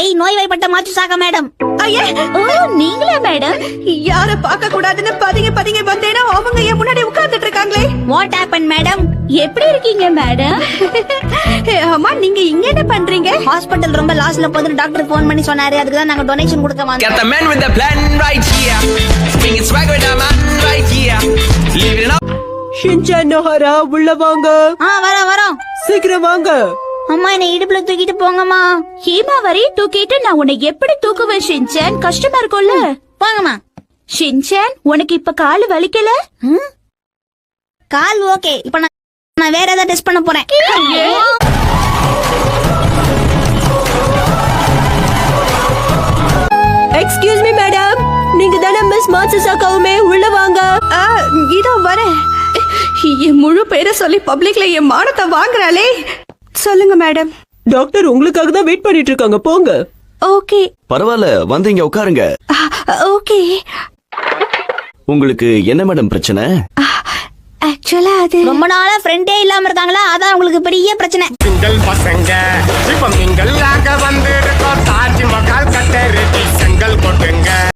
ஐ நோய்வாய்ப்பட்ட மாச்சு சாக்கா மேடம். ஐயே! ஓ நீங்களே மேடம்? யார பார்க்க கூடாதுன்னு பதுங்கி பதுங்கி வந்தேனா அவங்க என் முன்னாடி உட்கார்ந்துட்டு இருக்காங்களே வாட் ஹேப்பன் மேடம்? எப்படி இருக்கீங்க மேடம்? அம்மா நீங்க இங்க என்ன பண்றீங்க? ஹாஸ்பிட்டல் ரொம்ப லாஸ்ட்ல போது டாக்டர் ஃபோன் பண்ணி சொன்னாரு. அதுக்கு தான் நாங்க டொனேஷன் கொடுக்க வந்தோம். The man with the plan right here. Bringing swag with the man right here. Leaving it up. Shinchan Nohara உள்ள வாங்க. ஆ வரோம் வரோம். சீக்கிரம் வாங்க. அம்மா என்ன இடுப்புல தூக்கிட்டு போங்கம்மா. ஹீமாவரி தூக்கிட்டு நான் உன்னை எப்படி தூக்குவேன் ஷின்சான்? கஷ்டமா இருக்கும்ல. போங்கம்மா. ஷின்சான் உனக்கு இப்ப காலு வலிக்கல? ம்? கால் ஓகே. இப்ப நான் நான் வேற ஏதாவது டெஸ்ட் பண்ண போறேன். எக்ஸ்கியூஸ் மீ மேடம் நீங்க தானே மிஸ் மாட்சசாக்காவுமே உள்ள வாங்க. ஆ, இதோ வரேன். என் முழு பேரை சொல்லி பப்ளிக்ல என் மானத்தை வாங்குறாளே. சொல்லுங்க மேடம். டாக்டர் உங்களுக்காக தான் வெயிட் பண்ணிட்டு இருக்காங்க போங்க. ஓகே. பரவாயில்ல வந்து இங்க உட்காருங்க. ஓகே. உங்களுக்கு என்ன மேடம் பிரச்சனை? ஆக்சுவலா அது ரொம்ப நாளா ஃப்ரெண்டே இல்லாம இருக்காங்களா? அதான் உங்களுக்கு பெரிய பிரச்சனை. பசங்க.